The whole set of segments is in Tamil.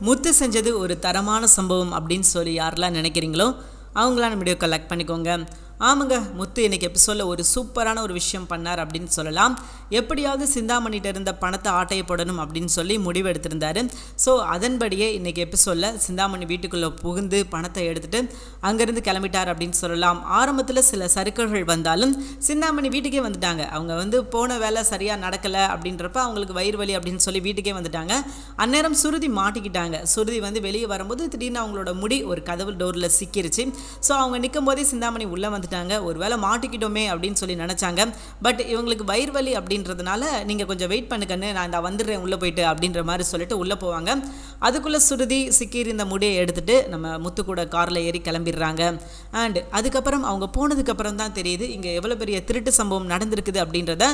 முத்து செஞ்சது ஒரு தரமான சம்பவம் அப்படின்னு சொல்லி யாரெல்லாம் நினைக்கிறீங்களோ அவங்களாம் நம்ம வீடியோ கலெக்ட் பண்ணிக்கோங்க. ஆமாங்க முத்து இன்னைக்கு எபிசோடில் ஒரு சூப்பரான ஒரு விஷயம் பண்ணார் அப்படின்னு சொல்லலாம். எப்படியாவது சிந்தாமணிகிட்ட இருந்த பணத்தை ஆட்டையை போடணும் அப்படின்னு சொல்லி முடிவு எடுத்திருந்தாரு. ஸோ அதன்படியே இன்னைக்கு எபிசோடில் சிந்தாமணி வீட்டுக்குள்ளே புகுந்து பணத்தை எடுத்துகிட்டு அங்கேருந்து கிளம்பிட்டார் அப்படின்னு சொல்லலாம். ஆரம்பத்தில் சில சறுக்கல்கள் வந்தாலும் சிந்தாமணி வீட்டுக்கே வந்துட்டாங்க. அவங்க வந்து போன வேலை சரியாக நடக்கலை அப்படின்றப்ப அவங்களுக்கு வயிறு வலி அப்படின்னு சொல்லி வீட்டுக்கே வந்துட்டாங்க. அந்நேரம் சுருதி மாட்டிக்கிட்டாங்க. சுருதி வந்து வெளியே வரும்போது திடீர்னு அவங்களோட முடி ஒரு கதவு டோரில் சிக்கிருச்சு. ஸோ அவங்க நிற்கும் போதே சிந்தாமணி உள்ளே வந்து வந்துட்டாங்க ஒருவேளை மாட்டிக்கிட்டோமே அப்படின்னு சொல்லி நினச்சாங்க. பட் இவங்களுக்கு வயிறு வலி அப்படின்றதுனால நீங்கள் கொஞ்சம் வெயிட் பண்ணுக்கன்னு நான் இந்த வந்துடுறேன் உள்ளே போயிட்டு அப்படின்ற மாதிரி சொல்லிட்டு உள்ளே போவாங்க. அதுக்குள்ளே சுருதி சிக்கிர் இந்த முடியை எடுத்துகிட்டு நம்ம முத்து கூட காரில் ஏறி கிளம்பிடுறாங்க. அண்ட் அதுக்கப்புறம் அவங்க போனதுக்கப்புறம் தான் தெரியுது இங்கே எவ்வளோ பெரிய திருட்டு சம்பவம் நடந்திருக்குது அப்படின்றத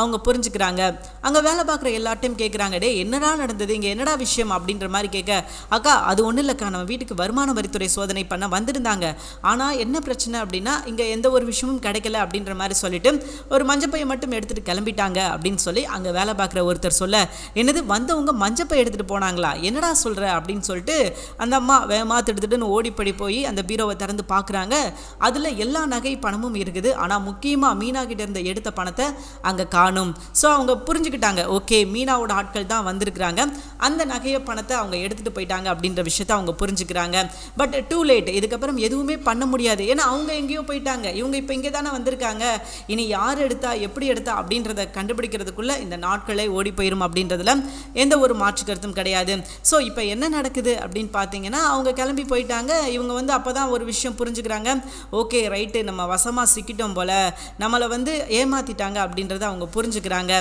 அவங்க புரிஞ்சுக்கிறாங்க. அங்கே வேலை பார்க்குற எல்லாட்டையும் கேட்குறாங்க டே என்னடா நடந்தது? இங்கே என்னடா விஷயம்? அப்படின்ற மாதிரி கேட்க அக்கா அது ஒன்றும் இல்லைக்கா. நம்ம வீட்டுக்கு வருமான வரித்துறை சோதனை பண்ண வந்திருந்தாங்க. ஆனால் என்ன பிரச்சனை அப்படின்னா இங்கே எந்த ஒரு விஷயமும் கிடைக்கல அப்படின்ற மாதிரி சொல்லிட்டு ஒரு மஞ்சப்பையை மட்டும் எடுத்துகிட்டு கிளம்பிட்டாங்க அப்படின்னு சொல்லி அங்கே வேலை பார்க்குற ஒருத்தர் சொல்ல என்னது வந்தவங்க மஞ்சப்பை எடுத்துகிட்டு போனாங்களா? என்னடா சொல்கிற அப்படின்னு சொல்லிட்டு அந்த அம்மா வேகமாக திடுத்துட்டுன்னு ஓடிப்படி போய் அந்த பீரோவை திறந்து பார்க்குறாங்க. அதில் எல்லா நகை பணமும் இருக்குது. ஆனால் முக்கியமாக மீனா கிட்ட இருந்த எடுத்த பணத்தை அங்கே காணும். ஸோ அவங்க புரிஞ்சுக்கிட்டாங்க. ஓகே மீனாவோட ஆட்கள் தான் வந்திருக்கிறாங்க. அந்த நகையை பணத்தை அவங்க எடுத்துகிட்டு போயிட்டாங்க அப்படின்ற விஷயத்த அவங்க புரிஞ்சுக்கிறாங்க. பட் டூ லேட் இதுக்கப்புறம் எதுவுமே பண்ண முடியாது. ஏன்னா அவங்க எங்கேயோ போயிட்டாங்க. இவங்க இப்போ இங்கே தானே வந்திருக்காங்க. இனி யார் எடுத்தா எப்படி எடுத்தா அப்படின்றத கண்டுபிடிக்கிறதுக்குள்ள இந்த நாட்களே ஓடி போயிடும் அப்படின்றதுல எந்த ஒரு மாற்று கருத்தும் கிடையாது. ஸோ இப்போ என்ன நடக்குது அப்படின்னு பார்த்தீங்கன்னா அவங்க கிளம்பி போயிட்டாங்க. இவங்க வந்து அப்போ தான் ஒரு விஷயம் புரிஞ்சுக்கிறாங்க. ஓகே ரைட்டு நம்ம வசமாக சிக்கிட்டோம் போல். நம்மளை வந்து ஏமாத்திட்டாங்க அப்படின்றத அவங்க புரிஞ்சுக்கிறாங்க.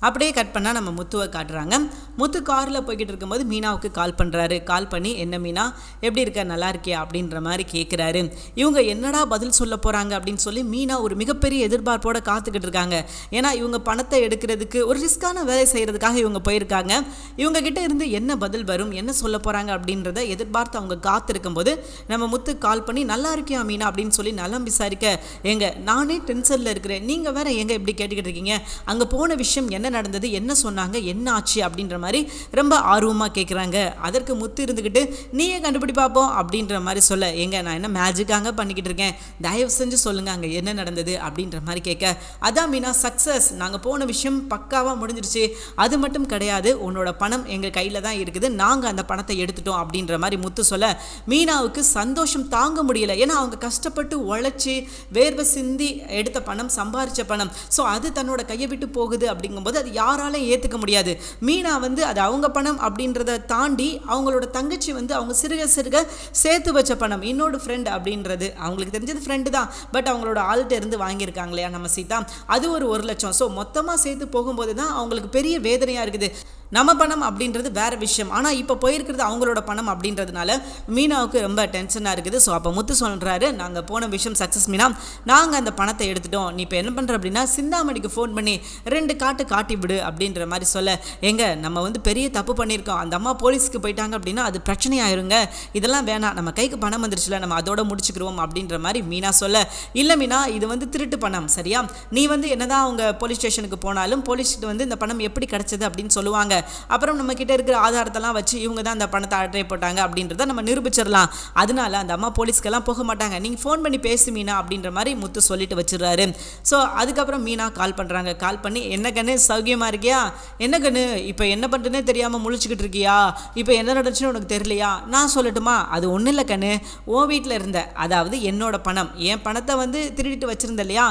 அப்படியே கட் பண்ணால் நம்ம முத்துவை காட்டுறாங்க. முத்து காரில் போய்கிட்டு இருக்கும்போது மீனாவுக்கு கால் பண்ணுறாரு கால் பண்ணி என்ன மீனா எப்படி இருக்க? நல்லா இருக்கியா? அப்படின்ற மாதிரி கேட்குறாரு இவங்க என்னடா பதில் சொல்ல போகிறாங்க அப்படின்னு சொல்லி மீனா ஒரு மிகப்பெரிய எதிர்பார்ப்போட காத்துக்கிட்டு இருக்காங்க. ஏன்னா இவங்க பணத்தை எடுக்கிறதுக்கு ஒரு ரிஸ்க்கான வேலை செய்கிறதுக்காக இவங்க போயிருக்காங்க. இவங்க கிட்ட இருந்து என்ன பதில் வரும் என்ன சொல்ல போகிறாங்க அப்படின்றத எதிர்பார்த்து அவங்க காத்திருக்கும் போது நம்ம முத்து கால் பண்ணி நல்லா இருக்கியா மீனா? அப்படின்னு சொல்லி நலம் விசாரிக்க எங்க நானே டென்ஷனில் இருக்கிறேன். நீங்கள் வேற எங்க இப்படி கேட்டுக்கிட்டு இருக்கீங்க? அங்கே போன விஷயம் என்ன நடந்தது? என்ன சொன்னாங்க? என்ன ஆச்சு? அப்படின்ற மாதிரி ரொம்ப ஆர்வமாக கேட்குறாங்க அதற்கு முத்து இருந்துக்கிட்டு நீயே கண்டுபிடி பார்ப்போம் அப்படின்ற மாதிரி சொல்ல எங்க நான் என்ன மேஜிக்காங்க பண்ணிக்கிட்டு இருக்கேன். தயவு செஞ்சு சொல்லுங்க அங்கே என்ன நடந்தது? அப்படின்ற மாதிரி கேட்க அதான் மீனா சக்ஸஸ் நாங்கள் போன விஷயம் பக்காவாக முடிஞ்சிருச்சு. அது மட்டும் கிடையாது. உன்னோட பணம் எங்கள் கையில் தான் இருக்குது. நாங்கள் அந்த பணத்தை எடுத்துட்டோம் அப்படின்ற மாதிரி முத்து சொல்ல மீனாவுக்கு சந்தோஷம் தாங்க முடியல. ஏன்னா அவங்க கஷ்டப்பட்டு உழைச்சி வேர்வை சிந்தி எடுத்த பணம் சம்பாரித்த பணம். ஸோ அது தன்னோட கையை விட்டு போகுது அப்படிங்கும்போது அது யாராலையும் ஏற்றுக்க முடியாது. மீனா வந்து அது அவங்க பணம் அப்படின்றத தாண்டி அவங்களோட தங்கச்சி வந்து அவங்க சிறுக சிறுக சேர்த்து வச்ச பணம். இன்னொரு ஃப்ரெண்ட் அப்படின்றது அவங்களுக்கு தெரிஞ்சது ஃப்ரெண்டு தான். பட் அவங்களோட ஆள்கிட்ட இருந்து வாங்கியிருக்காங்க இல்லையா நம்ம சீதா? அது ஒரு ஒரு லட்சம். ஸோ மொத்தமாக சேர்த்து போகும்போது தான் அவங்களுக்கு பெரிய வேதனையாக இருக்குது. நம்ம பணம் அப்படின்றது வேற விஷயம். ஆனால் இப்போ போயிருக்கிறது அவங்களோட பணம் அப்படின்றதுனால மீனாவுக்கு ரொம்ப டென்ஷனாக இருக்குது. ஸோ அப்போ முத்து சொல்கிறாரு நாங்கள் போன விஷயம் சக்ஸஸ் மீனா நாங்கள் அந்த பணத்தை எடுத்துட்டோம். நீ இப்போ என்ன பண்ணுற அப்படின்னா சிந்தாமணிக்கு ஃபோன் பண்ணி ரெண்டு காட்டு காட்டி விடு அப்படின்ற மாதிரி சொல்ல. எங்க நம்ம வந்து பெரிய தப்பு பண்ணியிருக்கோம். அந்த அம்மா போலீஸ்க்கு போயிட்டாங்க அப்படின்னா அது பிரச்சனையாயிருங்க. இதெல்லாம் வேணாம். நம்ம கைக்கு பணம் வந்துருச்சுல நம்ம அதோட முடிச்சுக்கிறோம் அப்படின்ற மாதிரி மீனா சொல்ல. இல்லை மீனா இது வந்து திருட்டு பணம். சரியா? நீ வந்து என்னதான் அவங்க போலீஸ் ஸ்டேஷனுக்கு போனாலும் போலீஸ்கிட்ட வந்து இந்த பணம் எப்படி கிடைச்சது? அப்படின்னு சொல்லுவாங்க. அப்புறம் நம்ம கிட்ட இருக்கிற ஆதாரத்தெல்லாம் வச்சு இவங்க தான் அந்த பணத்தை அட்ரை போட்டாங்க அப்படின்றத நம்ம நிரூபிச்சிடலாம். அதனால அந்த அம்மா போலீஸ்க்கெல்லாம் போக மாட்டாங்க. நீங்கள் ஃபோன் பண்ணி பேசு மீனா அப்படின்ற மாதிரி முத்து சொல்லிட்டு வச்சிடுறாரு. ஸோ அதுக்கப்புறம் மீனா கால் பண்ணுறாங்க கால் பண்ணி என்ன கண்ணு? சௌகியமாக இருக்கியா? என்ன கண்ணு? இப்போ என்ன பண்ணுறதுனே தெரியாமல் முழிச்சுக்கிட்டு இருக்கியா? இப்போ என்ன நடந்துச்சுன்னு உனக்கு தெரியலையா? நான் சொல்லட்டுமா? அது ஒன்றும் இல்லை கண்ணு. ஓ வீட்டில் இருந்த அதாவது என்னோட பணம் என் பணத்தை வந்து திருடிட்டு வச்சிருந்த இல்லையா?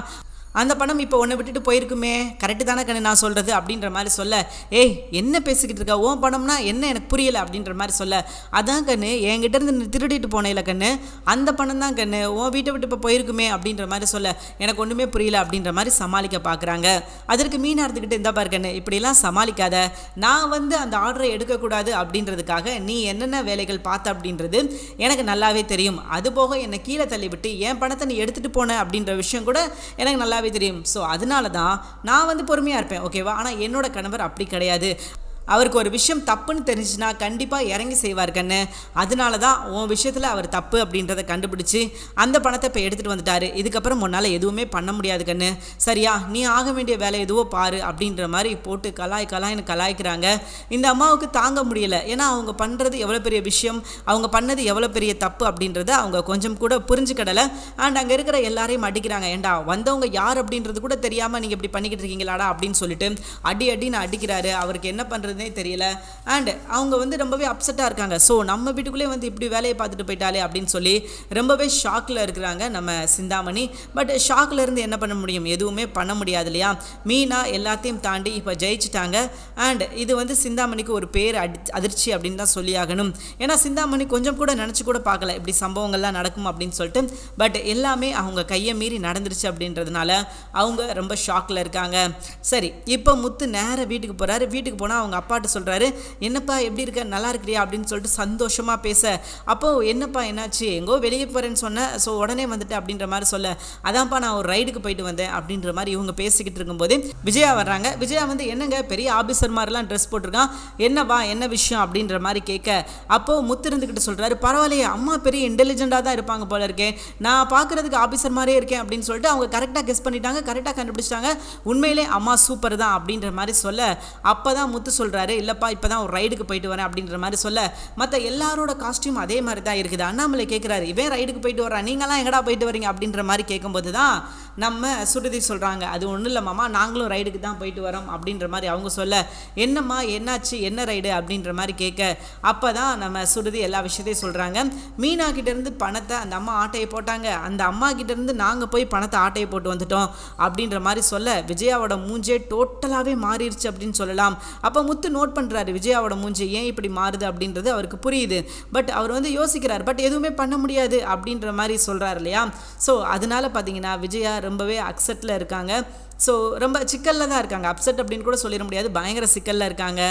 அந்த பணம் இப்போ உன்னை விட்டுட்டு போயிருக்குமே. கரெக்டு தானே கண்ணு நான் சொல்கிறது அப்படின்ற மாதிரி சொல்ல. ஏய் என்ன பேசிக்கிட்டு இருக்க? உன் பணம்னா என்ன எனக்கு புரியலை? அப்படின்ற மாதிரி சொல்ல. அதான் கண்ணு என்கிட்ட இருந்து திருடிட்டு போனேல கண்ணு. அந்த பணம் தான் கண்ணு. உன் வீட்டை விட்டு இப்போ போயிருக்குமே அப்படின்ற மாதிரி சொல்ல. எனக்கு ஒன்றுமே புரியல அப்படின்ற மாதிரி சமாளிக்க பார்க்குறாங்க அதற்கு மீன் அறுத்துக்கிட்டு இந்த பாரு கண்ணு இப்படிலாம் சமாளிக்காத. நான் வந்து அந்த ஆர்டரை எடுக்கக்கூடாது அப்படின்றதுக்காக நீ என்னென்ன வேலைகள் பார்த்த அப்படின்றது எனக்கு நல்லாவே தெரியும். அது போக என்னை கீழே தள்ளிவிட்டு என் பணத்தை நீ எடுத்துகிட்டு போன அப்படின்ற விஷயம் கூட எனக்கு நல்லாவே தெரியும். ஸோ அதனால தான் நான் வந்து பொறுமையாக இருப்பேன். ஓகேவா ஆனால் என்னோட கணவர் அப்படி கிடையாது. அவருக்கு ஒரு விஷயம் தப்புன்னு தெரிஞ்சுன்னா கண்டிப்பாக இறங்கி செய்வார் கண்ணு. அதனால தான் உன் விஷயத்தில் அவர் தப்பு அப்படின்றத கண்டுபிடிச்சி அந்த பணத்தை இப்போ எடுத்துகிட்டு வந்துட்டாரு. இதுக்கப்புறம் உன்னால் எதுவுமே பண்ண முடியாது கண்ணு. சரியா? நீ ஆக வேண்டிய வேலை எதுவோ பாரு அப்படின்ற மாதிரி போட்டு கலாய் கலாய்னு கலாய்க்கிறாங்க. இந்த அம்மாவுக்கு தாங்க முடியலை. ஏன்னா அவங்க பண்ணுறது எவ்வளோ பெரிய விஷயம் அவங்க பண்ணது எவ்வளோ பெரிய தப்பு அப்படின்றத அவங்க கொஞ்சம் கூட புரிஞ்சுக்கிடலை. அண்ட் அங்கே இருக்கிற எல்லாரையும் அடிக்கிறாங்க. ஏண்டா வந்தவங்க யார் அப்படின்றது கூட தெரியாமல் நீங்கள் இப்படி பண்ணிக்கிட்டு இருக்கீங்களாடா அப்படின்னு சொல்லிட்டு அடி அடின்னு அடிக்கிறாரு. அவருக்கு என்ன பண்ணுறது பண்ணுறதுனே தெரியல. அண்ட் அவங்க வந்து ரொம்பவே அப்செட்டாக இருக்காங்க. ஸோ நம்ம வீட்டுக்குள்ளே வந்து இப்படி வேலையை பார்த்துட்டு போயிட்டாலே அப்படின்னு சொல்லி ரொம்பவே ஷாக்கில் இருக்கிறாங்க நம்ம சிந்தாமணி. பட் ஷாக்கில் இருந்து என்ன பண்ண முடியும்? எதுவுமே பண்ண முடியாது இல்லையா? மீனா எல்லாத்தையும் தாண்டி இப்போ ஜெயிச்சிட்டாங்க. அண்ட் இது வந்து சிந்தாமணிக்கு ஒரு பேர் அடி அதிர்ச்சி அப்படின்னு தான் சொல்லியாகணும் ஏன்னா சிந்தாமணி கொஞ்சம் கூட நினச்சி கூட பார்க்கல இப்படி சம்பவங்கள்லாம் நடக்கும் அப்படின்னு சொல்லிட்டு. பட் எல்லாமே அவங்க கையை மீறி நடந்துருச்சு அப்படின்றதுனால அவங்க ரொம்ப ஷாக்கில் இருக்காங்க. சரி இப்போ முத்து நேராக வீட்டுக்கு போகிறாரு வீட்டுக்கு போனால் அவங்க அப்பாட்ட சொல்கிறாரு என்னப்பா எப்படி இருக்க? நல்லா இருக்கிறியா? அப்படின்னு சொல்லிட்டு சந்தோஷமாக பேச. அப்போது என்னப்பா என்னாச்சு? எங்கோ வெளியே போகிறேன்னு சொன்னேன் ஸோ உடனே வந்துட்டு அப்படின்ற மாதிரி சொல்ல. அதான்ப்பா நான் ஒரு ரைடுக்கு போயிட்டு வந்தேன் அப்படின்ற மாதிரி இவங்க பேசிக்கிட்டு இருக்கும்போது விஜயா வர்றாங்க. விஜயா வந்து என்னங்க பெரிய ஆஃபீஸர் மாதிரிலாம் ட்ரெஸ் போட்டிருக்கான். என்னவா என்ன விஷயம்? அப்படின்ற மாதிரி கேட்க. அப்போது முத்து இருந்துக்கிட்டு சொல்கிறாரு பரவாயில்லையே அம்மா பெரிய இன்டெலிஜென்ட்டாக தான் இருப்பாங்க போல இருக்கேன் நான் பார்க்குறதுக்கு ஆபீசர் மாதிரியே இருக்கேன் அப்படின்னு சொல்லிட்டு அவங்க கரெக்டாக கெஸ் பண்ணிட்டாங்க. கரெக்டாக கண்டுபிடிச்சிட்டாங்க. உண்மையிலே அம்மா சூப்பர் தான் அப்படின்ற மாதிரி சொல்ல. அப்போ தான் முத்து சொல்கிறாரு இல்லைப்பா இப்போ தான் ஒரு ரைடுக்கு போயிட்டு வரேன் அப்படின்ற மாதிரி சொல்ல மற்ற எல்லாரோட காஸ்டியூம் அதே மாதிரி தான் இருக்குது. அண்ணாமலை கேட்குறாரு இவன் ரைடுக்கு போயிட்டு வரான் நீங்களாம் எங்கடா போயிட்டு வரீங்க? அப்படின்ற மாதிரி கேட்கும்போது தான் நம்ம சுருதி சொல்கிறாங்க அது ஒன்றும் இல்லைம்மாம்மா நாங்களும் ரைடுக்கு தான் போயிட்டு வரோம் அப்படின்ற மாதிரி அவங்க சொல்ல என்னம்மா என்னாச்சு என்ன ரைடு? அப்படின்ற மாதிரி கேட்க அப்போ தான் நம்ம சுருதி எல்லா விஷயத்தையும் சொல்கிறாங்க மீனா கிட்டேருந்து பணத்தை அந்த அம்மா ஆட்டையை போட்டாங்க. அந்த அம்மா கிட்டேருந்து நாங்கள் போய் பணத்தை ஆட்டையை போட்டு வந்துட்டோம் அப்படின்ற மாதிரி சொல்ல விஜயாவோட மூஞ்சே டோட்டலாகவே மாறிடுச்சு அப்படின்னு சொல்லலாம். அப்போ முத்து நோட் பண்ணுறாரு விஜயாவோட மூஞ்சி ஏன் இப்படி மாறுது? அப்படின்றது அவருக்கு புரியுது. பட் அவர் வந்து யோசிக்கிறார் பட் எதுவுமே பண்ண முடியாது அப்படின்ற மாதிரி சொல்கிறார் இல்லையா? ஸோ அதனால பார்த்தீங்கன்னா விஜயா ரொம்பவே அக்செப்டில் இருக்காங்க. ஸோ ரொம்ப சிக்கலில் தான் இருக்காங்க. அப்செட் அப்படின்னு கூட சொல்லிட முடியாது. பயங்கர சிக்கலில் இருக்காங்க.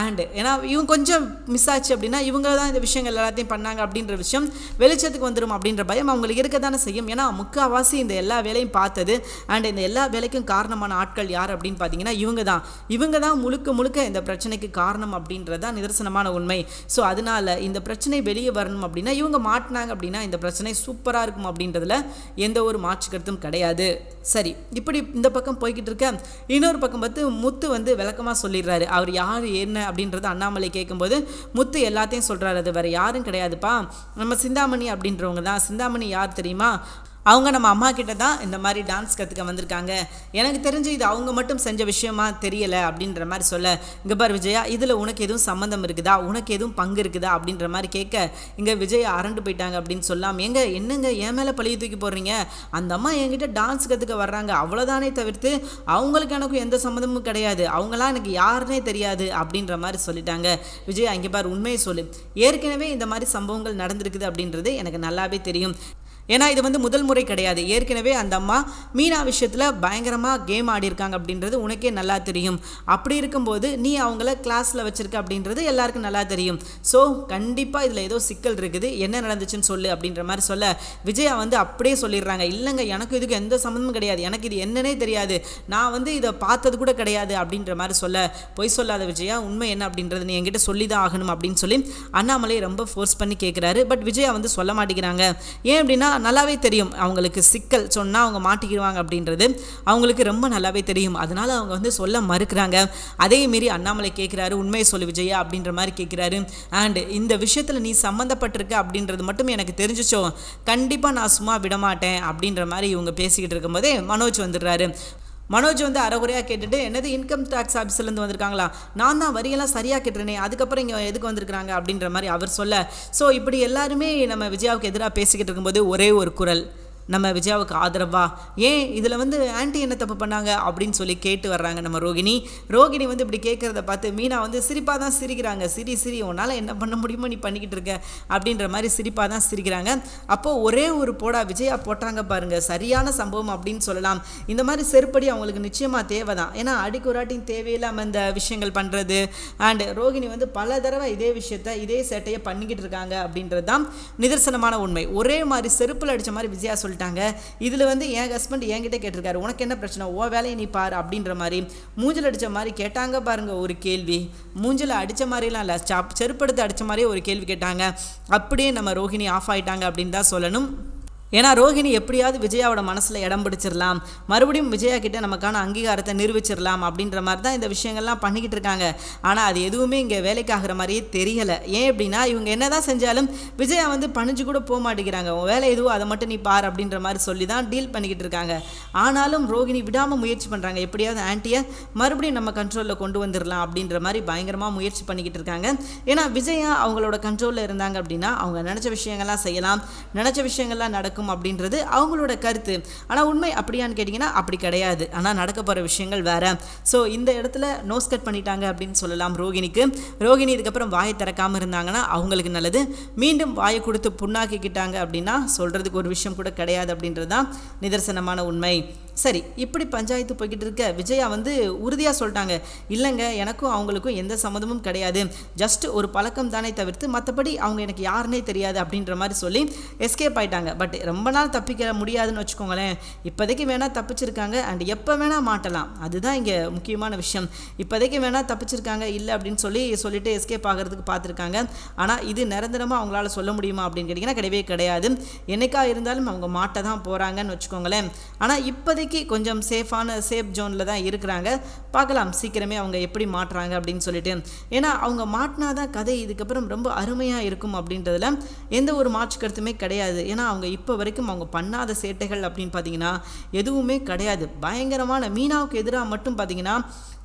அண்டு ஏன்னா இவங்க கொஞ்சம் மிஸ் ஆச்சு அப்படின்னா இவங்க தான் இந்த விஷயங்கள் எல்லாத்தையும் பண்ணாங்க அப்படின்ற விஷயம் வெளிச்சத்துக்கு வந்துடும் அப்படின்ற பயம் அவங்களுக்கு இருக்க தானே செய்யும். ஏன்னா முக்கால்வாசி இந்த எல்லா வேலையும் பார்த்தது அண்ட் இந்த எல்லா வேலைக்கும் காரணமான ஆட்கள் யார் அப்படின்னு பார்த்தீங்கன்னா இவங்க தான். இவங்க தான் முழுக்க முழுக்க இந்த பிரச்சனைக்கு காரணம் அப்படின்றது தான் நிதர்சனமான உண்மை. ஸோ அதனால் இந்த பிரச்சனை வெளியே வரணும் அப்படின்னா இவங்க மாட்டினாங்க அப்படின்னா இந்த பிரச்சனை சூப்பராக இருக்கும் அப்படின்றதுல எந்த ஒரு மாற்று கருத்தும் கிடையாது. சரி இப்படி இந்த பக்கம் போய்கிட்டு இருக்க. இன்னொரு பக்கம் பார்த்து முத்து வந்து விளக்கமாக சொல்லிடுறாரு. அவர் யார் என்ன அப்படின்றது அண்ணாமலை கேட்கும்போது முத்து எல்லாத்தையும் சொல்கிறாரு அது வேறு யாரும் கிடையாதுப்பா. நம்ம சிந்தாமணி அப்படின்றவங்க தான். சிந்தாமணி யார் தெரியுமா? அவங்க நம்ம அம்மா கிட்ட தான் இந்த மாதிரி டான்ஸ் கற்றுக்க வந்திருக்காங்க. எனக்கு தெரிஞ்சு இது அவங்க மட்டும் செஞ்ச விஷயமா தெரியலை அப்படின்ற மாதிரி சொல்ல இங்கே பார் விஜயா இதில் உனக்கு எதுவும் சம்மந்தம் இருக்குதா? உனக்கு எதுவும் பங்கு இருக்குதா? அப்படின்ற மாதிரி கேட்க இங்கே விஜய் அரண்டு போயிட்டாங்க அப்படின்னு சொல்லாம் எங்க என்னங்க என் மேலே பழைய தூக்கி போடுறீங்க? அந்த அம்மா என்கிட்ட டான்ஸ் கற்றுக்க வர்றாங்க. அவ்வளோதானே தவிர்த்து அவங்களுக்கு எனக்கும் எந்த சம்மந்தமும் கிடையாது. அவங்களாம் எனக்கு யாருனே தெரியாது அப்படின்ற மாதிரி சொல்லிட்டாங்க. விஜய் அங்கே பார் உண்மையை சொல்லு. ஏற்கனவே இந்த மாதிரி சம்பவங்கள் நடந்திருக்குது அப்படின்றது எனக்கு நல்லாவே தெரியும். ஏன்னா இது வந்து முதல் முறை கிடையாது. ஏற்கனவே அந்த அம்மா மீனா விஷயத்தில் பயங்கரமாக கேம் ஆடிருக்காங்க அப்படின்றது உனக்கே நல்லா தெரியும். அப்படி இருக்கும்போது நீ அவங்கள கிளாஸில் வச்சுருக்க அப்படின்றது எல்லாருக்கும் நல்லா தெரியும். ஸோ கண்டிப்பாக இதில் ஏதோ சிக்கல் இருக்குது. என்ன நடந்துச்சுன்னு சொல்லு அப்படின்ற மாதிரி சொல்ல விஜயா வந்து அப்படியே சொல்லிடுறாங்க. இல்லைங்க எனக்கு இதுக்கு எந்த சம்மந்தமும் கிடையாது. எனக்கு இது என்னன்னே தெரியாது. நான் வந்து இதை பார்த்தது கூட கிடையாது அப்படின்ற மாதிரி சொல்ல பொய் சொல்லாத விஜயா உண்மை என்ன அப்படின்றது நீ என்கிட்ட சொல்லி தான் ஆகணும் அப்படின்னு சொல்லி அண்ணாமலை ரொம்ப ஃபோர்ஸ் பண்ணி கேட்குறாரு பட் விஜயா வந்து சொல்ல மாட்டேங்கிறாங்க. ஏன் அப்படின்னா நல்லாவே தெரியும். அவங்களுக்கு சிக்கல் சொன்னால் அவங்க மாட்டிக்கிடுவாங்க அப்படின்றது. அவங்களுக்கு ரொம்ப நல்லாவே தெரியும். அதனால அவங்க வந்து சொல்ல மறுக்கிறாங்க. அதே மாரி அண்ணாமலை கேட்குறாரு உண்மையை சொல்லு விஜயா அப்படின்ற மாதிரி கேட்குறாரு அண்ட் இந்த விஷயத்தில் நீ சம்மந்தப்பட்டிருக்க அப்படின்றது மட்டும் எனக்கு தெரிஞ்சிச்சோ? கண்டிப்பாக நான் சும்மா விடமாட்டேன் அப்படின்ற மாதிரி இவங்க பேசிக்கிட்டு இருக்கும்போதே மனோஜ் வந்துடுறாரு. மனோஜ் வந்து அறகுறையாக கேட்டுட்டு என்னது இன்கம் டேக்ஸ் ஆஃபீஸ்லேருந்து வந்திருக்காங்களா? நான் தான் வரியெல்லாம் சரியாக கேட்டுறேனே அதுக்கப்புறம் இங்கே எதுக்கு வந்திருக்கிறாங்க? அப்படின்ற மாதிரி அவர் சொல்ல. ஸோ இப்படி எல்லாருமே நம்ம விஜயாவுக்கு எதிராக பேசிக்கிட்டு இருக்கும்போது ஒரே ஒரு குரல். நம்ம விஜயாவுக்கு ஆதரவா? ஏன் இதில் வந்து ஆன்டி என்ன தப்பு பண்ணாங்க? அப்படின்னு சொல்லி கேட்டு வர்றாங்க நம்ம ரோகிணி. ரோகிணி வந்து இப்படி கேட்குறத பார்த்து மீனா வந்து சிரிப்பாக தான் சிரிக்கிறாங்க. சிரி சிரி உன்னால் என்ன பண்ண முடியுமோ நீ பண்ணிக்கிட்டு இருக்க அப்படின்ற மாதிரி சிரிப்பாக தான் சிரிக்கிறாங்க. அப்போது ஒரே ஒரு போடா விஜயா போட்டாங்க பாருங்க. சரியான சம்பவம் அப்படின்னு சொல்லலாம். இந்த மாதிரி செருப்படி அவங்களுக்கு நிச்சயமாக தேவை தான் ஏன்னா அடிக்கு ஒரு வாட்டியும் தேவையில்லாமல் இந்த விஷயங்கள் பண்ணுறது அண்டு ரோகிணி வந்து பல தடவை இதே விஷயத்த இதே சேட்டையை பண்ணிக்கிட்டு இருக்காங்க அப்படின்றது தான் நிதர்சனமான உண்மை. ஒரே மாதிரி செருப்பில் அடித்த மாதிரி விஜயா சொல்லி சொல்லிட்டாங்க. இதில் வந்து என் ஹஸ்பண்ட் என்கிட்ட கேட்டிருக்காரு. உனக்கு என்ன பிரச்சனை? ஓ வேலையை நீ பாரு அப்படின்ற மாதிரி மூஞ்சில் அடித்த மாதிரி கேட்டாங்க பாருங்க ஒரு கேள்வி. மூஞ்சில் அடித்த மாதிரிலாம் இல்லை. சாப் செருப்படுத்து அடித்த மாதிரியே ஒரு கேள்வி கேட்டாங்க. அப்படியே நம்ம ரோஹிணி ஆஃப் ஆயிட்டாங்க அப்படின்னு தான் சொல்லணும். ஏன்னா ரோஹிணி எப்படியாவது விஜயாவோட மனசில் இடம் பிடிச்சிடலாம் மறுபடியும் விஜயா கிட்ட நமக்கான அங்கீகாரத்தை நிரூபிச்சிடலாம் அப்படின்ற மாதிரி தான் இந்த விஷயங்கள்லாம் பண்ணிக்கிட்டு இருக்காங்க. ஆனால் அது எதுவுமே இங்கே வேலைக்காகிற மாதிரியே தெரியலை. ஏன் அப்படின்னா இவங்க என்ன தான் செஞ்சாலும் விஜயா வந்து பணிஞ்சு கூட போக மாட்டேங்கிறாங்க. உன் வேலை எதுவோ அதை மட்டும் நீ பார் அப்படின்ற மாதிரி சொல்லி தான் டீல் பண்ணிக்கிட்டு இருக்காங்க. ஆனாலும் ரோஹிணி விடாமல் முயற்சி பண்ணுறாங்க எப்படியாவது ஆன்ட்டியை மறுபடியும் நம்ம கண்ட்ரோலில் கொண்டு வந்துடலாம் அப்படின்ற மாதிரி பயங்கரமாக முயற்சி பண்ணிக்கிட்டு இருக்காங்க. ஏன்னா விஜயா அவங்களோட கண்ட்ரோலில் இருந்தாங்க அப்படின்னா அவங்க நினச்ச விஷயங்கள்லாம் செய்யலாம். நினச்ச விஷயங்கள்லாம் நடக்கும் நடக்கும் அப்படின்றது அவங்களோட கருத்து. ஆனால் உண்மை அப்படியான்னு கேட்டிங்கன்னா அப்படி கிடையாது. ஆனால் நடக்க போகிற விஷயங்கள் வேற. ஸோ இந்த இடத்துல நோஸ் கட் பண்ணிட்டாங்க அப்படின்னு சொல்லலாம் ரோகிணிக்கு. ரோகிணி இதுக்கப்புறம் வாயை திறக்காமல் இருந்தாங்கன்னா அவங்களுக்கு நல்லது. மீண்டும் வாயை கொடுத்து புண்ணாக்கிக்கிட்டாங்க அப்படின்னா சொல்கிறதுக்கு ஒரு விஷயம் கூட கிடையாது அப்படின்றது தான் நிதர்சனமான உண்மை. சரி இப்படி பஞ்சாயத்து போய்கிட்டு இருக்க விஜயா வந்து உறுதியாக சொல்லிட்டாங்க. இல்லைங்க எனக்கும் அவங்களுக்கும் எந்த சம்மதமும் கிடையாது. ஜஸ்ட் ஒரு பழக்கம் தானே தவிர்த்து மற்றபடி அவங்க எனக்கு யாருன்னே தெரியாது அப்படின்ற மாதிரி சொல்லி எஸ்கேப் ஆயிட்டாங்க. பட் ரொம்ப நாள் தப்பிக்க முடியாதுன்னு வச்சுக்கோங்களேன். இப்போதைக்கு வேணால் தப்பிச்சிருக்காங்க அண்ட் எப்போ வேணால் மாட்டலாம். அதுதான் இங்கே முக்கியமான விஷயம். இப்போதைக்கு வேணால் தப்பிச்சிருக்காங்க இல்லை அப்படின்னு சொல்லி சொல்லிட்டு எஸ்கேப் ஆகிறதுக்கு பார்த்துருக்காங்க. ஆனால் இது நிரந்தரமாக அவங்களால சொல்ல முடியுமா அப்படின்னு கேட்டிங்கன்னா கிடையவே கிடையாது. என்னைக்கா இருந்தாலும் அவங்க மாட்ட தான் போகிறாங்கன்னு வச்சுக்கோங்களேன். ஆனால் இப்போதைக்கு கொஞ்சம் சேஃபான சேஃப் ஜோனில் தான் இருக்கிறாங்க. பார்க்கலாம் சீக்கிரமே அவங்க எப்படி மாட்டுறாங்க அப்படின்னு சொல்லிட்டு. ஏன்னா அவங்க மாட்டினா தான் கதை இதுக்கப்புறம் ரொம்ப அருமையாக இருக்கும் அப்படின்றதுல எந்த ஒரு மாற்று கருத்துமே கிடையாது. ஏன்னா அவங்க இப்போ வரைக்கும் அவங்க பண்ணாத சேட்டைகள் அப்படின்னு பார்த்தீங்கன்னா எதுவுமே கிடையாது. பயங்கரமான மீனாவுக்கு எதிராக மட்டும் பார்த்தீங்கன்னா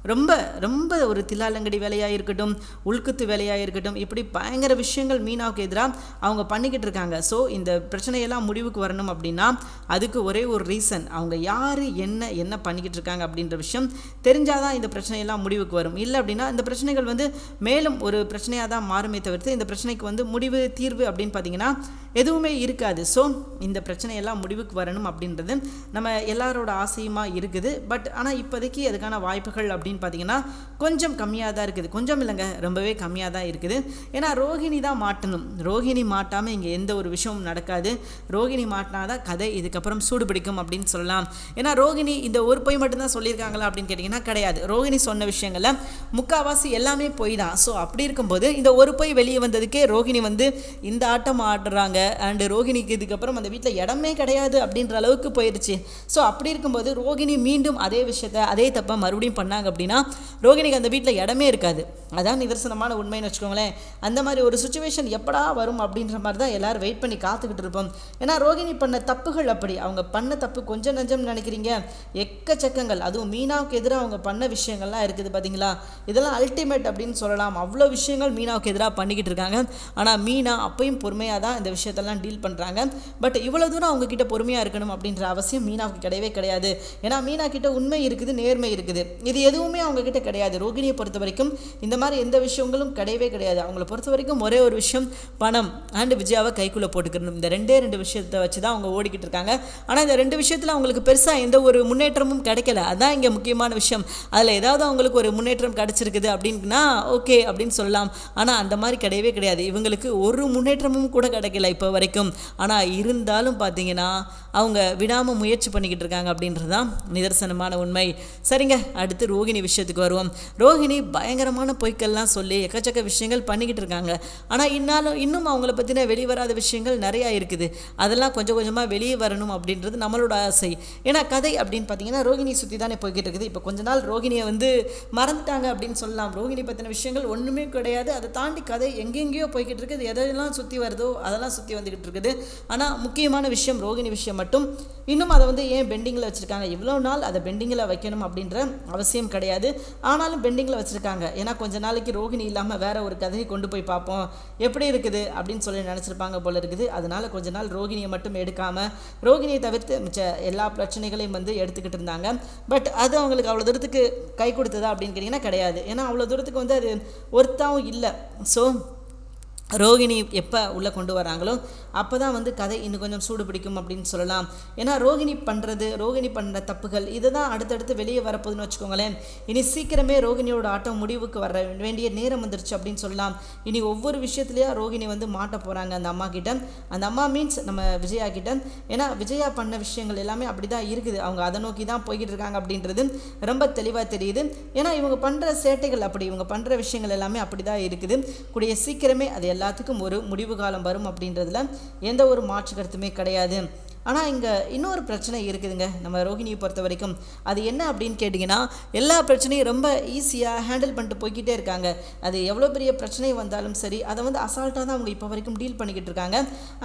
ரொம்ப ரொம்ப ஒரு தில்லாலங்கடி வேலையாக இருக்கட்டும் உள்குத்து வேலையாக இருக்கட்டும் இப்படி பயங்கர விஷயங்கள் மீனாவுக்கு எதிராக அவங்க பண்ணிக்கிட்டு இருக்காங்க ஸோ இந்த பிரச்சனையெல்லாம் முடிவுக்கு வரணும் அப்படின்னா அதுக்கு ஒரே ஒரு ரீசன் அவங்க யார் என்ன என்ன பண்ணிக்கிட்டு இருக்காங்க அப்படின்ற விஷயம் தெரிஞ்சால் தான் இந்த பிரச்சனையெல்லாம் முடிவுக்கு வரும். இல்லை அப்படின்னா இந்த பிரச்சனைகள் வந்து மேலும் ஒரு பிரச்சனையாக தான் மாறுமே தவிர்த்து இந்த பிரச்சனைக்கு வந்து முடிவு தீர்வு அப்படின்னு பார்த்தீங்கன்னா எதுவுமே இருக்காது. ஸோ இந்த பிரச்சனையெல்லாம் முடிவுக்கு வரணும் அப்படின்றது நம்ம எல்லாரோட ஆசையுமா இருக்குது. பட் ஆனால் இப்போதைக்கு அதுக்கான வாய்ப்புகள் அப்படி அப்படின்னு பார்த்தீங்கன்னா கொஞ்சம் கம்மியாக தான் இருக்குது. கொஞ்சம் இல்லைங்க ரொம்பவே கம்மியாக தான் இருக்குது. ஏன்னா ரோஹிணி தான் மாட்டணும். ரோஹிணி மாட்டாமல் இங்கே எந்த ஒரு விஷயமும் நடக்காது. ரோஹிணி மாட்டினாதான் கதை இதுக்கப்புறம் சூடு பிடிக்கும் அப்படின்னு சொல்லலாம். ஏன்னா ரோஹிணி இந்த ஒரு பொய் மட்டும்தான் சொல்லியிருக்காங்களா அப்படின்னு கேட்டிங்கன்னா கிடையாது. ரோஹிணி சொன்ன விஷயங்களில் முக்கால்வாசி எல்லாமே பொய் தான். ஸோ அப்படி இருக்கும்போது இந்த ஒரு பொய் வெளியே வந்ததுக்கே ரோஹிணி வந்து இந்த ஆட்டம் ஆடுறாங்க. அண்டு ரோஹிணிக்கு இதுக்கப்புறம் அந்த வீட்டில் இடமே கிடையாது அப்படின்ற அளவுக்கு போயிடுச்சு ஸோ அப்படி இருக்கும்போது ரோஹிணி மீண்டும் அதே விஷயத்த அதே தப்பை மறுபடியும் பண்ணாங்க அப்படின்னா ரோகிணிக்கு அந்த வீட்டில் இடமே இருக்காது. அதான் நிதர்சனமான உண்மைன்னு வச்சுக்கோங்களேன். அந்த மாதிரி ஒரு சுச்சுவேஷன் எப்படா வரும் அப்படின்ற மாதிரி தான் எல்லோரும் வெயிட் பண்ணி காத்துக்கிட்டு இருப்போம். ஏன்னா ரோகிணி பண்ண தப்புகள் அப்படி. அவங்க பண்ண தப்பு கொஞ்சம் நஞ்சம் நினைக்கிறீங்க. எக்கச்சக்கங்கள். அதுவும் மீனாவுக்கு எதிராக அவங்க பண்ண விஷயங்கள்லாம் இருக்குது பார்த்தீங்களா இதெல்லாம் அல்டிமேட் அப்படின்னு சொல்லலாம். அவ்வளோ விஷயங்கள் மீனாவுக்கு எதிராக பண்ணிக்கிட்டு இருக்காங்க. ஆனால் மீனா அப்பையும் பொறுமையாக தான் இந்த விஷயத்தெல்லாம் டீல் பண்ணுறாங்க பட் இவ்வளோ தூரம் அவங்க கிட்ட பொறுமையாக இருக்கணும் அப்படின்ற அவசியம் மீனாவுக்கு கிடையவே கிடையாது. ஏன்னா மீனா கிட்ட உண்மை இருக்குது நேர்மை இருக்குது. இது எதுவும் அவங்க அவங்கக்கிட்ட கிடையாது. ரோகிணியை பொறுத்த வரைக்கும் இந்த மாதிரி எந்த விஷயங்களும் கிடையவே கிடையாது. அவங்கள பொறுத்த வரைக்கும் ஒரே ஒரு விஷயம் பணம். அண்டு விஜயாவை கைக்குள்ளே போட்டுக்கணும். இந்த ரெண்டே ரெண்டு விஷயத்தை வச்சு தான் அவங்க ஓடிக்கிட்டு இருக்காங்க. ஆனால் இந்த ரெண்டு விஷயத்தில் அவங்களுக்கு பெருசாக எந்த ஒரு முன்னேற்றமும் கிடைக்கல. அதான் இங்கே முக்கியமான விஷயம். அதில் ஏதாவது அவங்களுக்கு ஒரு முன்னேற்றம் கிடச்சிருக்குது அப்படின்னா ஓகே அப்படின்னு சொல்லலாம். ஆனால் அந்த மாதிரி கிடையவே கிடையாது. இவங்களுக்கு ஒரு முன்னேற்றமும் கூட கிடைக்கல இப்போ வரைக்கும். ஆனால் இருந்தாலும் பார்த்தீங்கன்னா அவங்க விடாமல் முயற்சி பண்ணிக்கிட்டு இருக்காங்க அப்படின்றது தான் நிதர்சனமான உண்மை. சரிங்க அடுத்து ரோகிணி விஷயத்துக்கு வருவோம். ரோகிணி பயங்கரமான பொய்க்கள்லாம் சொல்லி எக்கச்சக்க விஷயங்கள் பண்ணிக்கிட்டு இருக்காங்க. ஆனால் இன்னாலும் இன்னும் அவங்கள பற்றின வெளிவராத விஷயங்கள் நிறையா இருக்குது. அதெல்லாம் கொஞ்சம் கொஞ்சமாக வெளியே வரணும் அப்படின்றது நம்மளோட ஆசை. ஏன்னா கதை அப்படின்னு பார்த்தீங்கன்னா ரோஹிணி சுற்றி தானே போய்கிட்டு இருக்குது. இப்போ கொஞ்ச நாள் ரோகிணியை வந்து மறந்துட்டாங்க அப்படின்னு சொல்லலாம். ரோகிணி பற்றின விஷயங்கள் ஒன்றுமே கிடையாது. அதை தாண்டி கதை எங்கெங்கேயோ போய்கிட்டு இருக்குது. எதெல்லாம் சுற்றி வருதோ அதெல்லாம் சுற்றி வந்துக்கிட்டு இருக்குது. ஆனால் முக்கியமான விஷயம் ரோகிணி விஷயம் மட்டும் மட்டும் இன்னும் அதை வந்து ஏன் பெண்டிங்கில் வச்சுருக்காங்க? இவ்வளோ நாள் அதை பெண்டிங்கில் வைக்கணும் அப்படின்ற அவசியம் கிடையாது. ஆனாலும் பெண்டிங்கில் வச்சுருக்காங்க. ஏன்னா கொஞ்ச நாளைக்கு ரோகிணி இல்லாமல் வேற ஒரு கதையை கொண்டு போய் பார்ப்போம். எப்படி இருக்குது? அப்படின்னு சொல்லி நினச்சிருப்பாங்க போல இருக்குது. அதனால கொஞ்ச நாள் ரோகிணியை மட்டும் எடுக்காமல் ரோகிணியை தவிர்த்து மிச்ச எல்லா பிரச்சனைகளையும் வந்து எடுத்துக்கிட்டு இருந்தாங்க. பட் அது அவங்களுக்கு அவ்வளோ தூரத்துக்கு கை கொடுத்ததா அப்படின்னு கேட்டிங்கன்னா கிடையாது. ஏன்னா அவ்வளோ தூரத்துக்கு வந்து அது ஒர்த்தாகவும் இல்லை. ஸோ ரோகிணி எப்போ உள்ளே கொண்டு வராங்களோ அப்போ தான் வந்து கதை இன்னும் கொஞ்சம் சூடு பிடிக்கும் அப்படின்னு சொல்லலாம். ஏன்னா ரோகிணி பண்ணுறது ரோகிணி பண்ணுற தப்புகள் இதை தான் அடுத்தடுத்து வெளியே வரப்போகுதுன்னு வச்சுக்கோங்களேன். இனி சீக்கிரமே ரோகிணியோட ஆட்டம் முடிவுக்கு வர வேண்டிய நேரம் வந்துருச்சு அப்படின்னு சொல்லலாம். இனி ஒவ்வொரு விஷயத்துலையும் ரோகிணி வந்து மாட்ட போகிறாங்க அந்த அம்மா கிட்ட. அந்த அம்மா மீன்ஸ் நம்ம விஜயா கிட்ட. ஏன்னா விஜயா பண்ண விஷயங்கள் எல்லாமே அப்படி தான் இருக்குது. அவங்க அதை நோக்கி தான் போய்கிட்டு இருக்காங்க அப்படின்றது ரொம்ப தெளிவாக தெரியுது. ஏன்னா இவங்க பண்ணுற சேட்டைகள் அப்படி இவங்க பண்ணுற விஷயங்கள் எல்லாமே அப்படி தான் இருக்குது. கூடிய சீக்கிரமே அது எல்லாத்துக்கும் ஒரு முடிவு காலம் வரும் அப்படின்றதுல எந்த ஒரு மாற்று கருத்துமே கிடையாது. ஆனால் இங்கே இன்னொரு பிரச்சனை இருக்குதுங்க. நம்ம ரோஹிணியை பொறுத்த வரைக்கும். அது என்ன அப்படின்னு கேட்டிங்கன்னா எல்லா பிரச்சனையும் ரொம்ப ஈஸியாக ஹேண்டில் பண்ணிட்டு போய்கிட்டே இருக்காங்க. அது எவ்வளோ பெரிய பிரச்சனை வந்தாலும் சரி அதை வந்து அசால்ட்டாக தான் அவங்க இப்போ வரைக்கும் டீல் பண்ணிக்கிட்டு இருக்காங்க.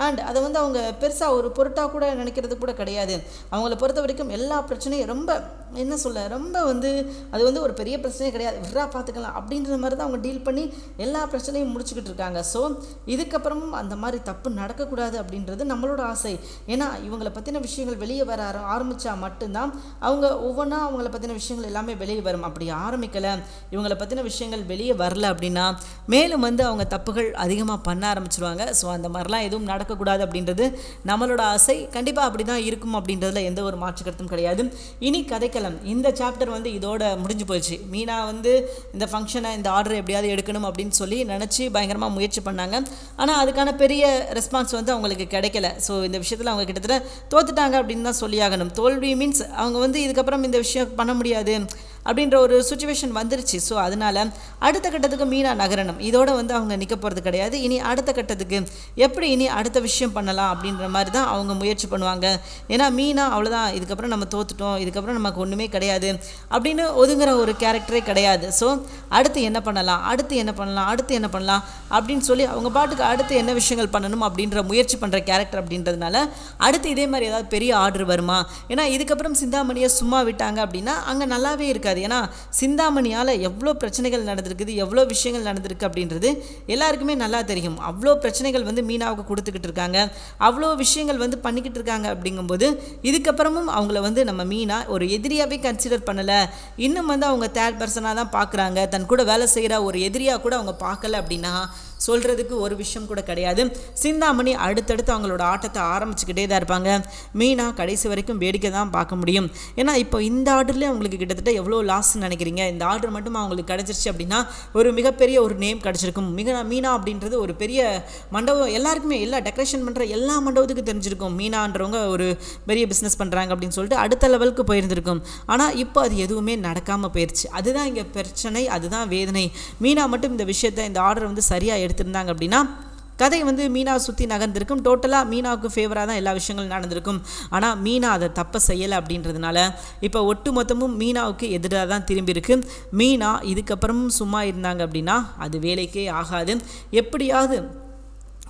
அண்ட் அதை வந்து அவங்க பெருசாக ஒரு பொருட்டாக கூட நினைக்கிறது கூட கிடையாது. அவங்கள பொறுத்த வரைக்கும் எல்லா பிரச்சனையும் ரொம்ப என்ன சொல்ல ரொம்ப வந்து அது வந்து ஒரு பெரிய பிரச்சனையே கிடையாது. விட்ரா பார்த்துக்கலாம். அப்படின்ற மாதிரி தான் அவங்க டீல் பண்ணி எல்லா பிரச்சனையும் முடிச்சுக்கிட்டு இருக்காங்க. ஸோ இதுக்கப்புறமும் அந்த மாதிரி தப்பு நடக்கக்கூடாது அப்படின்றது நம்மளோட ஆசை. ஏன்னா இவங்களை பற்றின விஷயங்கள் வெளியே வர ஆரம்பித்தா மட்டும்தான் அவங்க ஒவ்வொன்றா அவங்கள பற்றின விஷயங்கள் எல்லாமே வெளியே வரும். அப்படி ஆரம்பிக்கலை இவங்களை பற்றின விஷயங்கள் வெளியே வரல அப்படின்னா மேலும் வந்து அவங்க தப்புகள் அதிகமாக பண்ண ஆரம்பிச்சிருவாங்க. ஸோ அந்த மாதிரிலாம் எதுவும் நடக்கக்கூடாது அப்படின்றது நம்மளோட ஆசை. கண்டிப்பாக அப்படி தான் இருக்கும் அப்படின்றதுல எந்த ஒரு மாற்று கருத்தும் கிடையாது. இனி சஞ்சலம் இந்த சாப்டர் வந்து இதோட முடிஞ்சு போச்சு. மீனா வந்து இந்த ஃபங்க்ஷனை இந்த ஆர்டர் எப்படியாவது எடுக்கணும் அப்படின்னு சொல்லி நினச்சி பயங்கரமாக முயற்சி பண்ணாங்க. ஆனால் அதுக்கான பெரிய ரெஸ்பான்ஸ் வந்து அவங்களுக்கு கிடைக்கல. ஸோ இந்த விஷயத்தில் அவங்க கிட்டத்தட்ட தோத்துட்டாங்க அப்படின்னு தான் சொல்லியாகணும். தோல்வி மீன்ஸ் அவங்க வந்து இதுக்கப்புறம் இந்த விஷயம் பண்ண முடியாது. அப்படின்ற ஒரு சுச்சுவேஷன் வந்துருச்சு. ஸோ அதனால் அடுத்த கட்டத்துக்கு மீனா நகரணும். இதோடு வந்து அவங்க நிற்க போகிறது கிடையாது. இனி அடுத்த கட்டத்துக்கு எப்படி இனி அடுத்த விஷயம் பண்ணலாம் அப்படின்ற மாதிரி தான் அவங்க முயற்சி பண்ணுவாங்க. ஏன்னா மீனா அவ்வளோதான் இதுக்கப்புறம் நம்ம தோத்துட்டோம். இதுக்கப்புறம் நமக்கு ஒன்றுமே கிடையாது. அப்படின்னு ஒதுங்குற ஒரு கேரக்டரே கிடையாது. ஸோ அடுத்து என்ன பண்ணலாம்? அடுத்து என்ன பண்ணலாம்? அடுத்து என்ன பண்ணலாம்? அப்படின்னு சொல்லி அவங்க பாட்டுக்கு அடுத்து என்ன விஷயங்கள் பண்ணணும் அப்படின்ற முயற்சி பண்ணுற கேரக்டர் அப்படின்றதுனால அடுத்து இதே மாதிரி ஏதாவது பெரிய ஆர்டர் வருமா? ஏன்னா இதுக்கப்புறம் சிந்தாமணியை சும்மா விட்டாங்க அப்படின்னா அங்கே நல்லாவே இருக்காது. ஏன்னா சிந்தாமணியால் எவ்வளோ பிரச்சனைகள் நடந்திருக்குது எவ்வளோ விஷயங்கள் நடந்திருக்கு அப்படின்றது எல்லாருக்குமே நல்லா தெரியும். அவ்வளோ பிரச்சனைகள் வந்து மீனாவுக்கு கொடுத்துக்கிட்டு இருக்காங்க. அவ்வளோ விஷயங்கள் வந்து பண்ணிக்கிட்டு இருக்காங்க அப்படிங்கும்போது இதுக்கப்புறமும் அவங்கள வந்து நம்ம மீனா ஒரு எதிரியாகவே கன்சிடர் பண்ணலை. இன்னும் வந்து அவங்க தேர்ட் பர்சனாக தான் பார்க்குறாங்க. தன் கூட வேலை செய்கிற ஒரு எதிரியாக கூட அவங்க பார்க்கல அப்படின்னா சொல்கிறதுக்கு ஒரு விஷயம் கூட கிடையாது. சிந்தாமணி அடுத்தடுத்து அவங்களோட ஆட்டத்தை ஆரம்பிச்சுக்கிட்டே தான் இருப்பாங்க. மீனா கடைசி வரைக்கும் வேடிக்கை தான் பார்க்க முடியும். ஏன்னா இப்போ இந்த ஆர்டர்லேயே அவங்களுக்கு கிட்டத்தட்ட எவ்வளோ லாஸ்ன்னு நினைக்கிறீங்க? இந்த ஆர்டர் மட்டும் அவங்களுக்கு கிடச்சிருச்சு அப்படின்னா ஒரு மிகப்பெரிய ஒரு நேம் கிடச்சிருக்கும். மிக மீனா அப்படின்றது ஒரு பெரிய மண்டபம். எல்லாருக்குமே எல்லா டெக்கரேஷன் பண்ணுற எல்லா மண்டபத்துக்கும் தெரிஞ்சிருக்கும். மீனான்றவங்க ஒரு பெரிய பிஸ்னஸ் பண்ணுறாங்க அப்படின்னு சொல்லிட்டு அடுத்த லெவலுக்கு போயிருந்திருக்கும். ஆனால் இப்போ அது எதுவுமே நடக்காமல் போயிடுச்சு அதுதான் இங்கே பிரச்சனை அதுதான் வேதனை. மீனா மட்டும் இந்த விஷயத்தை இந்த ஆர்டர் வந்து சரியாக எடுத்திருந்தாங்க அப்படின்னா கதை வந்து மீனாவை சுற்றி நகர்ந்திருக்கும். டோட்டலாக மீனாவுக்கு ஃபேவராக தான் எல்லா விஷயங்களும் நடந்திருக்கும். ஆனால் மீனா அதை தப்பை செய்யலை அப்படின்றதுனால இப்போ ஒட்டு மொத்தமும் மீனாவுக்கு எதிராக தான் திரும்பியிருக்கு மீனா இதுக்கப்புறமும் சும்மா இருந்தாங்க அப்படின்னா அது வேலைக்கே ஆகாது. எப்படியாவது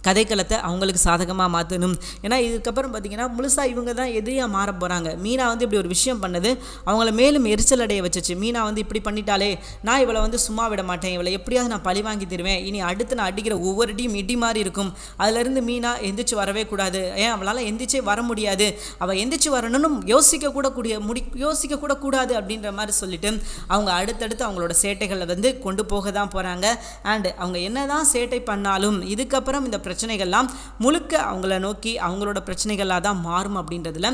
கதைக்களத்தை அவங்களுக்கு சாதகமாக மாற்றணும் ஏன்னா இதுக்கப்புறம் பார்த்தீங்கன்னா முழுசாக இவங்க தான் எதிரியாக மாற போகிறாங்க மீனா வந்து இப்படி ஒரு விஷயம் பண்ணது. அவங்கள மேலும் எரிச்சல் அடைய வச்சிச்சு. மீனா வந்து இப்படி பண்ணிட்டாலே நான் இவளை வந்து சும்மா விட மாட்டேன். இவளை எப்படியாவது நான் பழி வாங்கி தருவேன். இனி அடுத்து நான் அடிக்கிற ஒவ்வொரு டீம் இடி மாதிரி இருக்கும். அதுலேருந்து மீனா எந்திரிச்சு வரவே கூடாது. ஏன்? அவளால் எந்திரிச்சே வர முடியாது. அவள் எந்திரிச்சு வரணும்னு யோசிக்க கூட கூடிய முடி யோசிக்க கூட கூடாது அப்படின்ற மாதிரி சொல்லிட்டு அவங்க அடுத்தடுத்து அவங்களோட சேட்டைகளை வந்து கொண்டு போக தான் போகிறாங்க அண்டு அவங்க என்ன தான் சேட்டை பண்ணாலும் இதுக்கப்புறம் இந்த பிரச்சனைகள்லாம் முழுக்க அவங்கள நோக்கி அவங்களோட பிரச்சனைகளாக தான் மாறும் அப்படின்றதுல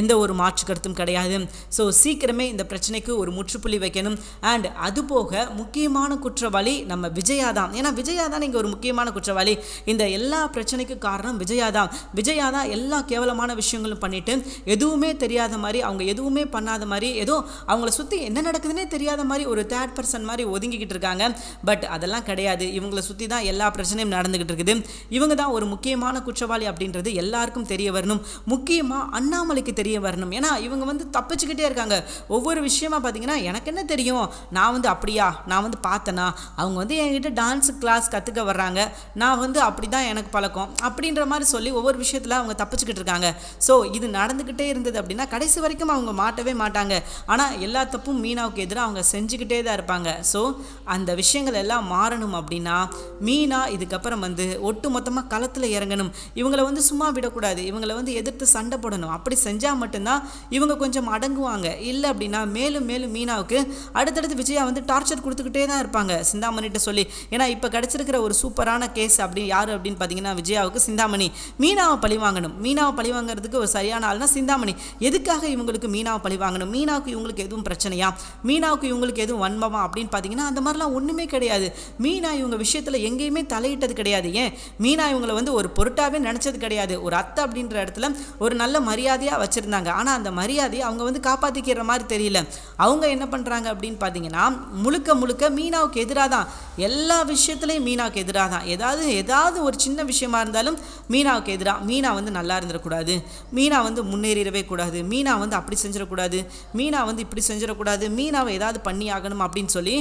எந்த ஒரு மாற்று கருத்தும் கிடையாது. ஸோ சீக்கிரமே இந்த பிரச்சனைக்கு ஒரு முற்றுப்புள்ளி வைக்கணும். அண்ட் அது போக முக்கியமான குற்றவாளி நம்ம விஜயா தான். ஏன்னா விஜயா தான் இங்கே ஒரு முக்கியமான குற்றவாளி. இந்த எல்லா பிரச்சனைக்கும் காரணம் விஜயா தான். விஜயா தான் எல்லா கேவலமான விஷயங்களும் பண்ணிட்டு எதுவுமே தெரியாத மாதிரி அவங்க எதுவுமே பண்ணாத மாதிரி ஏதோ அவங்கள சுற்றி என்ன நடக்குதுன்னே தெரியாத மாதிரி ஒரு தேர்ட் பர்சன் மாதிரி ஒதுங்கிக்கிட்டு இருக்காங்க. பட் அதெல்லாம் கிடையாது. இவங்களை சுற்றி தான் எல்லா பிரச்சனையும் நடந்துக்கிட்டு இருக்குது. இவங்க தான் ஒரு முக்கியமான குற்றவாளி அப்படின்றது எல்லாருக்கும் தெரிய வரணும். முக்கியமாக அண்ணாமலைக்கு தெரிய வரணும். ஏன்னா இவங்க வந்து தப்பிச்சுக்கிட்டே இருக்காங்க. ஒவ்வொரு விஷயமா பார்த்தீங்கன்னா எனக்கு என்ன தெரியும்? நான் வந்து அப்படியா? நான் வந்து பார்த்தேனா? அவங்க வந்து என்கிட்ட டான்ஸ் கிளாஸ் கற்றுக்க வர்றாங்க. நான் வந்து அப்படி தான் எனக்கு பழக்கம். அப்படின்ற மாதிரி சொல்லி ஒவ்வொரு விஷயத்தில் அவங்க தப்பிச்சுக்கிட்டு இருக்காங்க. ஸோ இது நடந்துக்கிட்டே இருந்தது அப்படின்னா கடைசி வரைக்கும் அவங்க மாட்டவே மாட்டாங்க. ஆனால் எல்லா தப்பும் மீனாவுக்கு எதிராக அவங்க செஞ்சுக்கிட்டே தான் இருப்பாங்க. ஸோ அந்த விஷயங்கள் எல்லாம் மாறணும் அப்படின்னா மீனா இதுக்கப்புறம் வந்து ஒட்டு மொத்தம் மொத்தமாக களத்தில் இறங்கணும். இவங்களை வந்து சும்மா விடக்கூடாது. இவங்களை வந்து எதிர்த்து சண்டை போடணும். அப்படி செஞ்சால் மட்டும்தான் இவங்க கொஞ்சம் அடங்குவாங்க. இல்லை அப்படின்னா மேலும் மேலும் மீனாவுக்கு அடுத்தடுத்து விஜயா வந்து டார்ச்சர் கொடுத்துக்கிட்டே தான் இருப்பாங்க. சிந்தாமணிகிட்ட சொல்லி. ஏன்னா இப்போ கிடச்சிருக்கிற ஒரு சூப்பரான கேஸ் அப்படி யார் அப்படின்னு பார்த்தீங்கன்னா விஜயாவுக்கு சிந்தாமணி. மீனாவை பழி வாங்கணும். மீனாவை பழி வாங்குறதுக்கு ஒரு சரியான ஆள்னா சிந்தாமணி. எதுக்காக இவங்களுக்கு மீனாவை பழி வாங்கணும்? மீனாவுக்கு இவங்களுக்கு எதுவும் பிரச்சனையா? மீனாவுக்கு இவங்களுக்கு எதுவும் வன்மமா? அப்படின்னு பார்த்தீங்கன்னா அந்த மாதிரிலாம் ஒன்றுமே கிடையாது. மீனா இவங்க விஷயத்தில் எங்கேயுமே தலையிட்டது கிடையாது. ஏன்? மீனா இவங்களை வந்து ஒரு பொருட்டாகவே நினச்சது கிடையாது. ஒரு அத்தை அப்படின்ற இடத்துல ஒரு நல்ல மரியாதையாக வச்சுருந்தாங்க. ஆனால் அந்த மரியாதையை அவங்க வந்து காப்பாற்றிக்கிற மாதிரி தெரியல. அவங்க என்ன பண்ணுறாங்க அப்படின்னு பார்த்தீங்கன்னா முழுக்க முழுக்க மீனாவுக்கு எதிராக தான். எல்லா விஷயத்துலையும் மீனாவுக்கு எதிராக தான். ஏதாவது ஏதாவது ஒரு சின்ன விஷயமா இருந்தாலும் மீனாவுக்கு எதிராக மீனா வந்து நல்லா இருந்துடக்கூடாது. மீனா வந்து முன்னேறிடவே கூடாது. மீனா வந்து அப்படி செஞ்சிடக்கூடாது. மீனா வந்து இப்படி செஞ்சிடக்கூடாது. மீனாவை ஏதாவது பண்ணி ஆகணும் அப்படின்னு சொல்லி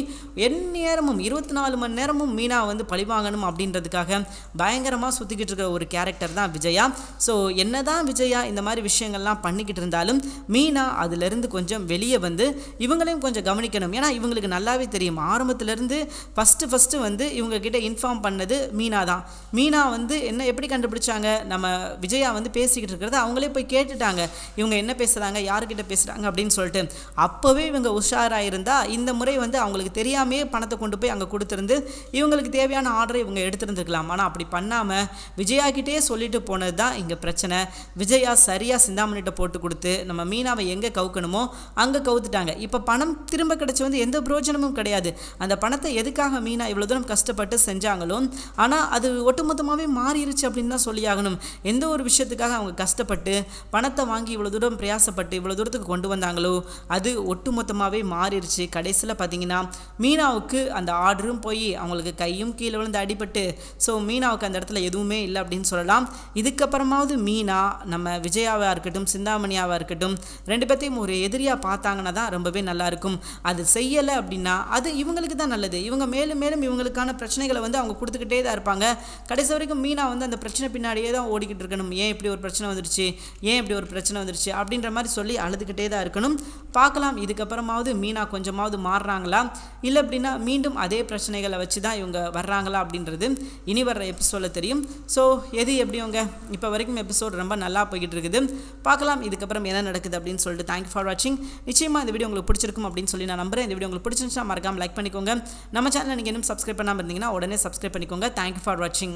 எந்நேரமும் இருபத்தி நாலு மணி நேரமும் மீனா வந்து பழிவாங்கணும் அப்படின்றதுக்காக பயங்கர பயங்கரமாக சுற்றிக்கிட்டு இருக்கிற ஒரு கேரக்டர் தான் விஜயா. ஸோ என்னதான் விஜயா இந்த மாதிரி விஷயங்கள்லாம் பண்ணிக்கிட்டு இருந்தாலும் மீனா அதுலேருந்து கொஞ்சம் வெளியே வந்து இவங்களையும் கொஞ்சம் கவனிக்கணும். ஏன்னா இவங்களுக்கு நல்லாவே தெரியும். ஆரம்பத்துலேருந்து ஃபஸ்ட்டு ஃபஸ்ட்டு வந்து இவங்கக்கிட்ட இன்ஃபார்ம் பண்ணது மீனா தான். மீனா வந்து என்ன எப்படி கண்டுபிடிச்சாங்க? நம்ம விஜயா வந்து பேசிக்கிட்டு இருக்கிறத அவங்களே போய் கேட்டுட்டாங்க. இவங்க என்ன பேசுகிறாங்க யார்கிட்ட பேசுகிறாங்க அப்படின்னு சொல்லிட்டு. அப்போவே இவங்க உஷாராக இருந்தால் இந்த முறை வந்து அவங்களுக்கு தெரியாமே பணத்தை கொண்டு போய் அங்கே கொடுத்துருந்து இவங்களுக்கு தேவையான ஆர்டரை இவங்க எடுத்துருந்துருக்கலாம். ஆனால் அப்படி பண்ணால் பண்ணாமல் விஜயா கிட்டே சொல்லிட்டு போனது தான் இங்கே பிரச்சனை. விஜயா சரியாக சிந்தாமணிகிட்ட போட்டு கொடுத்து நம்ம மீனாவை எங்கே கவுக்கணுமோ அங்கே கவுத்துட்டாங்க. இப்போ பணம் திரும்ப கிடச்சி வந்து எந்த பிரயோஜனமும் கிடையாது. அந்த பணத்தை எதுக்காக மீனா இவ்வளோ தூரம் கஷ்டப்பட்டு செஞ்சாங்களோ ஆனால் அது ஒட்டுமொத்தமாகவே மாறிடுச்சு அப்படின்னு தான் சொல்லியாகணும் எந்த ஒரு விஷயத்துக்காக அவங்க கஷ்டப்பட்டு பணத்தை வாங்கி இவ்வளோ தூரம் பிரயாசப்பட்டு இவ்வளோ தூரத்துக்கு கொண்டு வந்தாங்களோ அது ஒட்டுமொத்தமாகவே மாறிடுச்சு கடைசியில் பார்த்தீங்கன்னா மீனாவுக்கு அந்த ஆர்டரும் போய் அவங்களுக்கு கையும் கீழே விழுந்து அடிபட்டு ஸோ மீனாவுக்கு அந்த இடத்துல எதுவுமே இல்லை அப்படின்னு சொல்லலாம். இதுக்கப்புறமாவது மீனா நம்ம விஜயாவாக இருக்கட்டும் சிந்தாமணியாவாக இருக்கட்டும் ரெண்டு பேர்த்தையும் ஒரு எதிரியாக பார்த்தாங்கன்னா தான் ரொம்பவே நல்லாயிருக்கும் அது செய்யலை அப்படின்னா அது இவங்களுக்கு தான் நல்லது. இவங்க மேலும் மேலும் இவங்களுக்கான பிரச்சனைகளை வந்து அவங்க கொடுத்துக்கிட்டே தான் இருப்பாங்க. கடைசி வரைக்கும் மீனா வந்து அந்த பிரச்சனை பின்னாடியே தான் ஓடிக்கிட்டு இருக்கணும். ஏன் இப்படி ஒரு பிரச்சனை வந்துருச்சு? ஏன் இப்படி ஒரு பிரச்சனை வந்துருச்சு? அப்படின்ற மாதிரி சொல்லி அழுதுகிட்டே தான் இருக்கணும். பார்க்கலாம். இதுக்கப்புறமாவது மீனா கொஞ்சமாவது மாறுறாங்களா? இல்லை அப்படின்னா மீண்டும் அதே பிரச்சனைகளை வச்சு தான் இவங்க வர்றாங்களா அப்படின்றது இனி வர்ற எபிசோடில் தெரியும். ஸோ எது எப்படியோங்க? இப்போ வரைக்கும் எபிசோட் ரொம்ப நல்லா போய்கிட்டு இருக்குது பார்க்கலாம் இதுக்கப்புறம் என்ன நடக்குது அப்படின்னு சொல்லிட்டு. தேங்க்யூ ஃபார் வாட்சிங் நிச்சயமாக இந்த வீடியோ உங்களுக்கு பிடிச்சிருக்கும் அப்படின்னு சொல்லி நான் நம்புறேன். இந்த வீடியோ உங்களுக்கு பிடிச்சிருந்தா மறக்காம லைக் பண்ணிக்கோங்க. நம்ம சேனல் நீங்கள் இன்னும் சப்ஸ்கிரைப் பண்ணாமல் இருந்தீங்கன்னா உடனே சப்ஸ்கிரைப் பண்ணிக்கோங்க. தேங்க்யூ ஃபார் வாட்சிங்